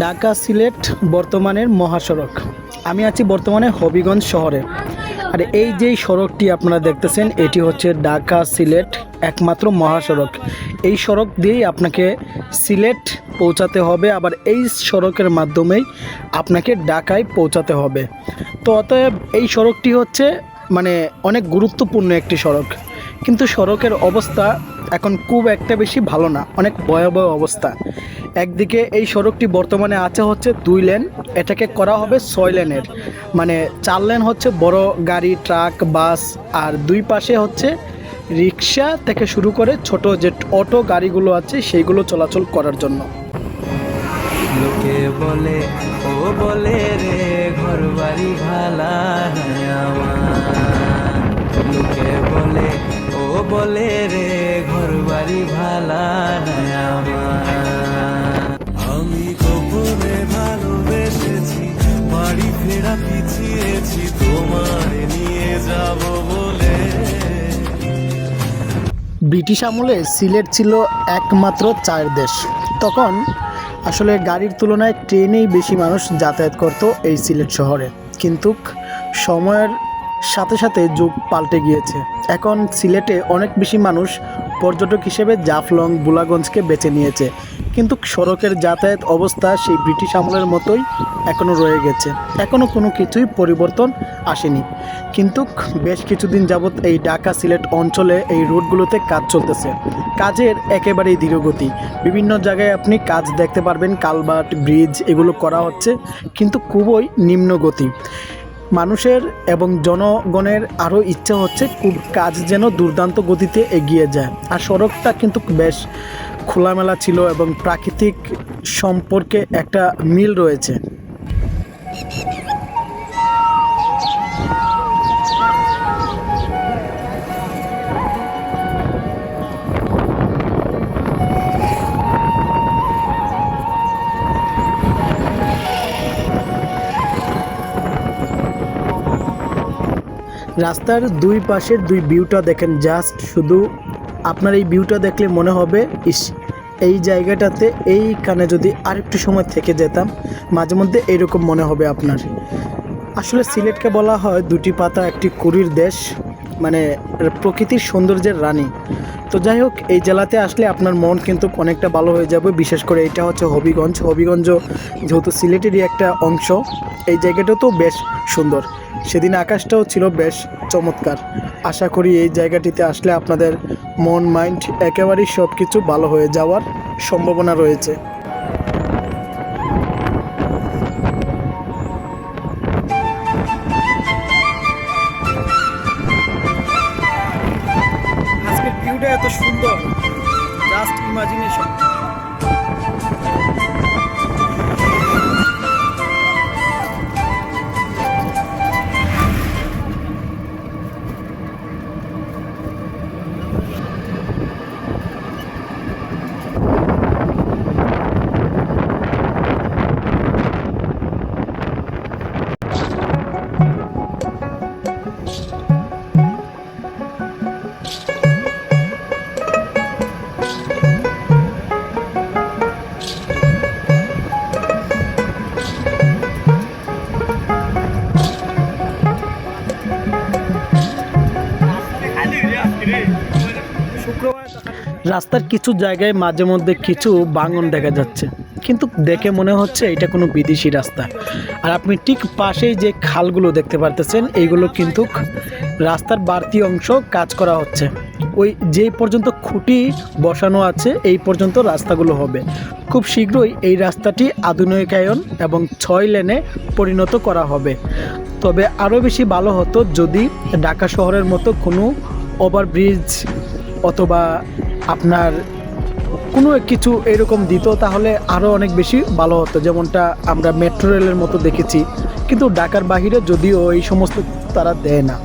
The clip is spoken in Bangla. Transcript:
ঢাকা সিলেট বর্তমানের মহাসড়ক। আমি আছি বর্তমানে হবিগঞ্জ শহরে। আর এই যেই সড়কটি আপনারা দেখতেছেন, এটি হচ্ছে ঢাকা সিলেট একমাত্র মহাসড়ক। এই সড়ক দিয়েই আপনাকে সিলেট পৌঁছাতে হবে। আবার এই সড়কের মাধ্যমেই আপনাকে ঢাকায় পৌঁছাতে হবে। তো অতএব এই সড়কটি হচ্ছে মানে অনেক গুরুত্বপূর্ণ একটি সড়ক। কিন্তু সড়কের অবস্থা এখন খুব একটা বেশি ভালো না। অনেক ভয়াবহ অবস্থা। একদিকে এই সড়কটি বর্তমানে আছে হচ্ছে দুই লেন, এটাকে করা হবে ছয় লেনের। মানে চার লেন হচ্ছে বড় গাড়ি, ট্রাক, বাস, আর দুই পাশে হচ্ছে রিক্সা থেকে শুরু করে ছোট যে অটো গাড়িগুলো আছে, সেইগুলো চলাচল করার জন্য। লোকে বলে, ও বলে রে ঘর বাড়ি ভালা লোকে বলে, ও বলে রে ঘর বাড়ি ভালা তোমার নিয়ে যাব বলে। ব্রিটিশ আমলে সিলেট ছিল একমাত্র চায়ের দেশ। তখন আসলে গাড়ির তুলনায় ট্রেনেই বেশি মানুষ যাতায়াত করত এই সিলেট শহরে। কিন্তু সময়ের সাথে সাথে যুগ পাল্টে গিয়েছে। এখন সিলেটে অনেক বেশি মানুষ পর্যটক হিসেবে জাফলং, বুলাগঞ্জকে বেছে নিয়েছে। কিন্তু সড়কের যাতায়াত অবস্থা সেই ব্রিটিশ আমলের মতোই এখনও রয়ে গেছে। এখনও কোনো কিছুই পরিবর্তন আসেনি। কিন্তু বেশ কিছুদিন যাবৎ এই ঢাকা সিলেট অঞ্চলে এই রোডগুলোতে কাজ চলতেছে। কাজের একেবারেই ধীরগতি বিভিন্ন জায়গায় আপনি কাজ দেখতে পারবেন, কালভার্ট, ব্রিজ এগুলো করা হচ্ছে, কিন্তু খুবই নিম্ন গতি। মানুষের এবং জনগণের আরও ইচ্ছা হচ্ছে কাজ যেন দুর্দান্ত গতিতে এগিয়ে যায়। আর সড়কটা কিন্তু বেশ খোলামেলা ছিল এবং প্রাকৃতিক সম্পর্কে একটা মিল রয়েছে। রাস্তার দুই পাশের দুই ভিউটা দেখেন জাস্ট শুধু আপনার এই ভিউটা দেখলে মনে হবে, ইস, এই জায়গাটাতে এইখানে যদি আরেকটু সময় থেকে যেতাম, মাঝে মধ্যে এরকম মনে হবে আপনার। আসলে সিলেটকে বলা হয় দুটি পাতা, একটি কুড়ির দেশ। মানে প্রকৃতির সৌন্দর্যের রানী। তো যাই হোক, এই জেলাতে আসলে আপনার মন কিন্তু অনেকটা ভালো হয়ে যাবে। বিশেষ করে এটা হচ্ছে হবিগঞ্জ। হবিগঞ্জ যেহেতু সিলেটেরই একটা অংশ, এই জায়গাটাও তো বেশ সুন্দর। সেদিন আকাশটাও ছিল বেশ চমৎকার। আশা করি এই জায়গাটিতে আসলে আপনাদের মন, মাইন্ড একেবারেই সব কিছু ভালো হয়ে যাওয়ার সম্ভাবনা রয়েছে। এত সুন্দর। জাস্ট ইমাজিনেশন রাস্তার কিছু জায়গায় মাঝে মধ্যে কিছু বাঙন দেখা যাচ্ছে। কিন্তু দেখে মনে হচ্ছে এটা কোনো বিদেশি রাস্তা। আর আপনি ঠিক পাশেই যে খালগুলো দেখতে পারতেছেন এইগুলো কিন্তু রাস্তার বাড়তি অংশ কাজ করা হচ্ছে। ওই যেই পর্যন্ত খুঁটি বসানো আছে, এই পর্যন্ত রাস্তাগুলো হবে। খুব শীঘ্রই এই রাস্তাটি আধুনিকায়ন এবং ছয় লেনে পরিণত করা হবে। তবে আরও বেশি ভালো হতো যদি ঢাকা শহরের মতো কোনো ওভারব্রিজ অথবা আপনার কোনো কিছু এরকম দিত, তাহলে আরও অনেক বেশি ভালো হতো। যেমনটা আমরা মেট্রো রেলের মতো দেখেছি। কিন্তু ঢাকার বাহিরে যদিও এই সমস্ত তারা দেয় না।